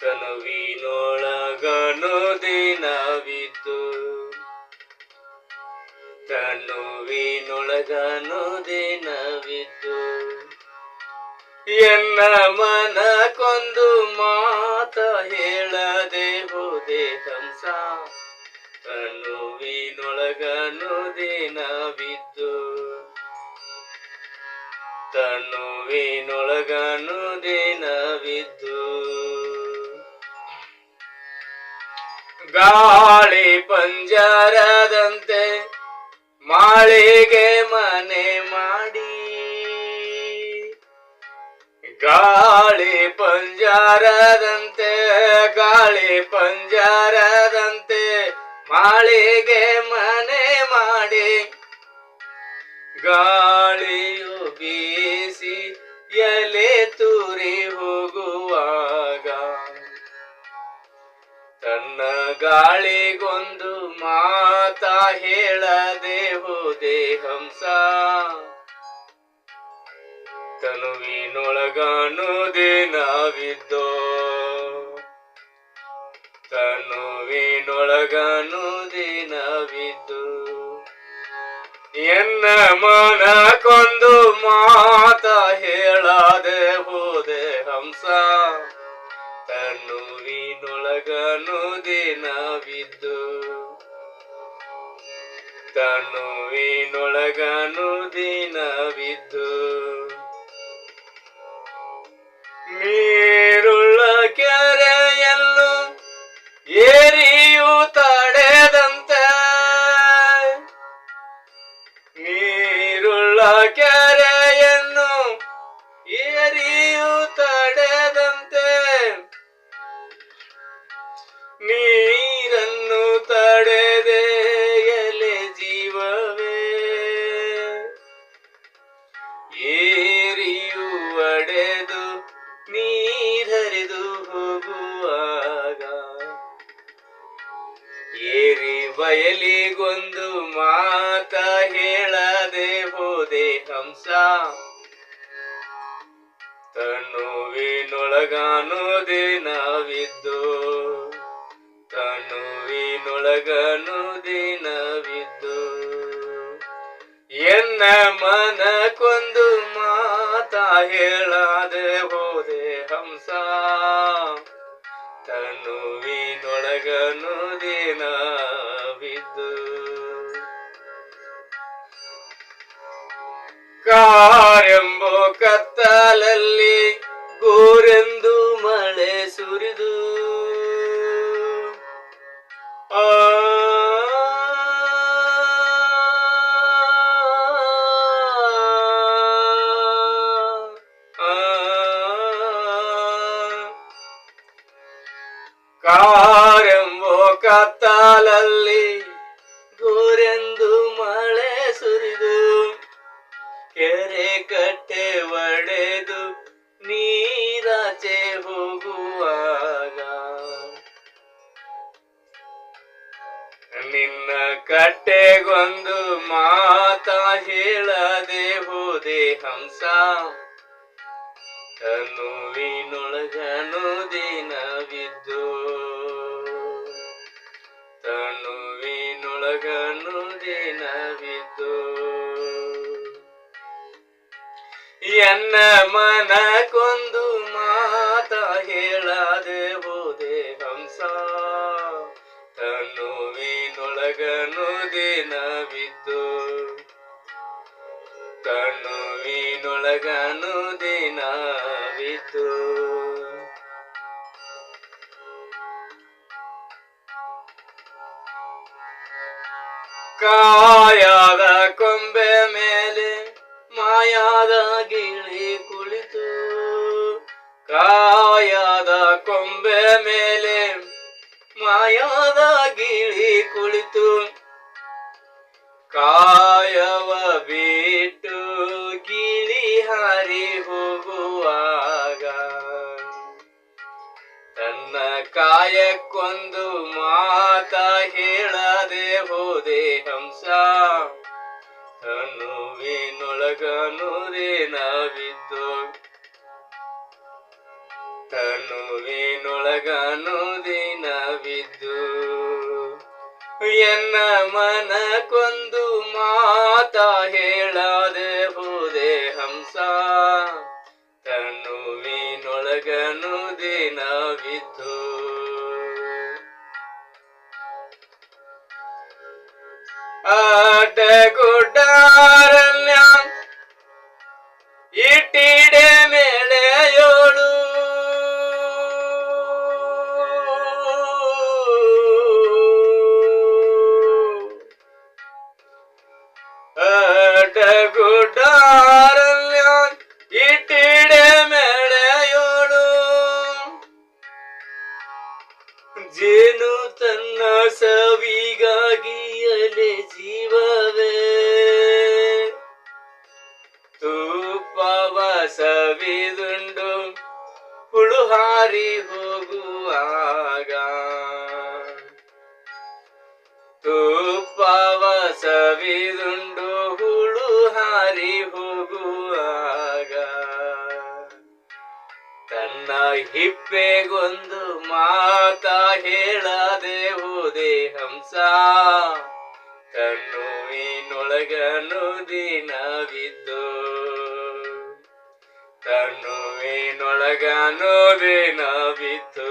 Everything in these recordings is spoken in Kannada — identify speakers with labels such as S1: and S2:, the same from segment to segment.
S1: ತನುವಿನೊಳಗನು ದಿನವಿತು. ತನುವಿನೊಳಗನು ದಿನವಿತು. ಎನ್ನ ಮನ ಕೊಂದು ಮಾತ ಹೇಳದೆ ಹೋದೆ ಹಂಸ ತನುವಿನೊಳಗನು ದಿನವಿದ್ದು ತನುವಿನೊಳಗನು ದಿನವಿದ್ದು ಗಾಳಿ ಪಂಜರದಂತೆ ಮಾಳಿಗೆ ಮನೆ ಮಾಡಿ ಗಾಳಿ ಪಂಜರದಂತೆ ಗಾಳಿ ಪಂಜರದಂತೆ ಮಾಳಿಗೆ ಮನೆ ಮಾಡಿ ಗಾಳಿಯು ಬೀಸಿ ಎಲೆ ತೂರಿ ಹೋಗುವಾಗ ತನ್ನ ಗಾಳಿಗೊಂದು ಮಾತ ಹೇಳದೆ ಹೋದೆ ಹಂಸ. ತನುವಿನೊಳಗನು ದಿನವಿದ್ದೋ ತನುವಿನೊಳಗನು ದಿನವಿದ್ದು ಎನ್ನ ಮನ ಕೊಂದು ಮಾತ ಹೇಳದೆ ಹೋದೆ ಹಂಸ. ತನ್ನುವಿನೊಳಗನು ದಿನವಿದ್ದು ತನ್ನುವಿನೊಳಗನು ದಿನವಿದ್ದು ನೀರನ್ನು ತಡೆದೆ ಎಲೆ ಜೀವವೇ. ಏರಿಯು ಒಡೆದು ನೀರರಿದು ಹೋಗುವಾಗ ಏರಿ ಬಯಲಿಗೊಂದು ಮಾತ ಹೇಳದೆ ಹೋದೆ ಹಂಸ. ತನುವಿನೊಳಗಾನು ದಿನವಿದ್ದು ತನುವಿನೊಳಗನು ದಿನವಿದ್ದು ಎನ್ನ ಮನ ಕೊಂದು ಮಾತ ಹೇಳದೆ ಹೋದೆ ಹಂಸ. ತನುವಿನೊಳಗನು ದಿನವಿದ್ದು ಕಾರೆಂಬೋ ಕತ್ತಲಲ್ಲಿ ಕತ್ತಲಲ್ಲಿ ಗೋರೆಂದು ಮಳೆ ಸುರಿದು, ಕೆರೆ ಕಟ್ಟೆ ಒಡೆದು ನೀರಾಚೆ ಹೋಗುವಾಗ. ನಿನ್ನ ಕಟ್ಟೆಗೊಂದು ಮಾತ ಹೇಳದೆ ಹೋದೆ ಹಂಸ. ತನುವಿನೊಳಗನು ದಿನವಿದ್ದು. ತನುವಿನೊಳಗನು ದಿನವಿದ್ದು ಎನ್ನ ಮನ ಕೊಂದು ಮಾತ ಹೇಳದೆ ಹೋದೆ ಹಂಸ. ತನ್ನುವಿನೊಳಗನು ದಿನವಿದ್ದು ತನ್ನುವಿನೊಳಗನು ದಿನವಿದ್ದು ಕಾಯಾದ ಕೊಂಬೆ ಮೇಲೆ ಮಾಯಾದ ಗಿಳಿ ಕುಳಿತು. ಕಾಯಾದ ಕೊಂಬೆ ಮೇಲೆ ಮಾಯಾದ ಗಿಳಿ ಕುಳಿತು. ಕಾಯವ ಬಿಟ್ಟು ಗಿಳಿ ಹಾರಿ ಹೋಗುವಾಗ ನನ್ನ ಕಾಯಕ್ಕೊಂದು ಮಾತ ಹೇಳದೆ ಹೋದೆ ಹಂಸ. ತನುವಿನೊಳಗನುರೇ ನಾವಿದ್ದು. ತನುವಿನೊಳಗನುದೇ ನಾವಿದ್ದು. ಎನ್ನ ಮನಕ್ಕೊಂದು ಮಾತ ಹೇಳದೆ ಹೋದೆ ಹಂಸ. ತನುವಿನೊಳಗನು ದಿನವಿದ್ದು. ಆಟ ಗುಡ್ಡಾರಣ್ಯ ಇಟ್ಟಿಡೆ ಮೇಳೆಯೋಳು. ಆಟ ಜೀವವೇ. ತುಪ್ಪವ ಸವಿದುಂಡು ಹುಳು ಹಾರಿ ಹೋಗುವಾಗ. ತುಪ್ಪವ ಸವಿದುಂಡು ಹುಳು ಹಾರಿ ಹೋಗುವಾಗ. ತನ್ನ ಹಿಪ್ಪೆಗೊಂದು ಮಾತ ಹೇಳದೆ ಹೋದೆ ಹಂಸ. ತನ್ನುವಿನೊಳಗನು ದಿನವಿದ್ದು ತನ್ನುವಿನೊಳಗನು ದಿನವಿದ್ದು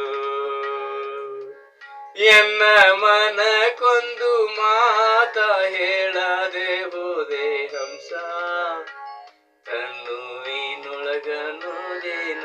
S1: ಎನ್ನ ಮನ ಕೊಂದು ಮಾತ ಹೇಳದೆ ಹೋದೆ ಹಂಸ ತನ್ನುವಿನೊಳಗನು ದಿನ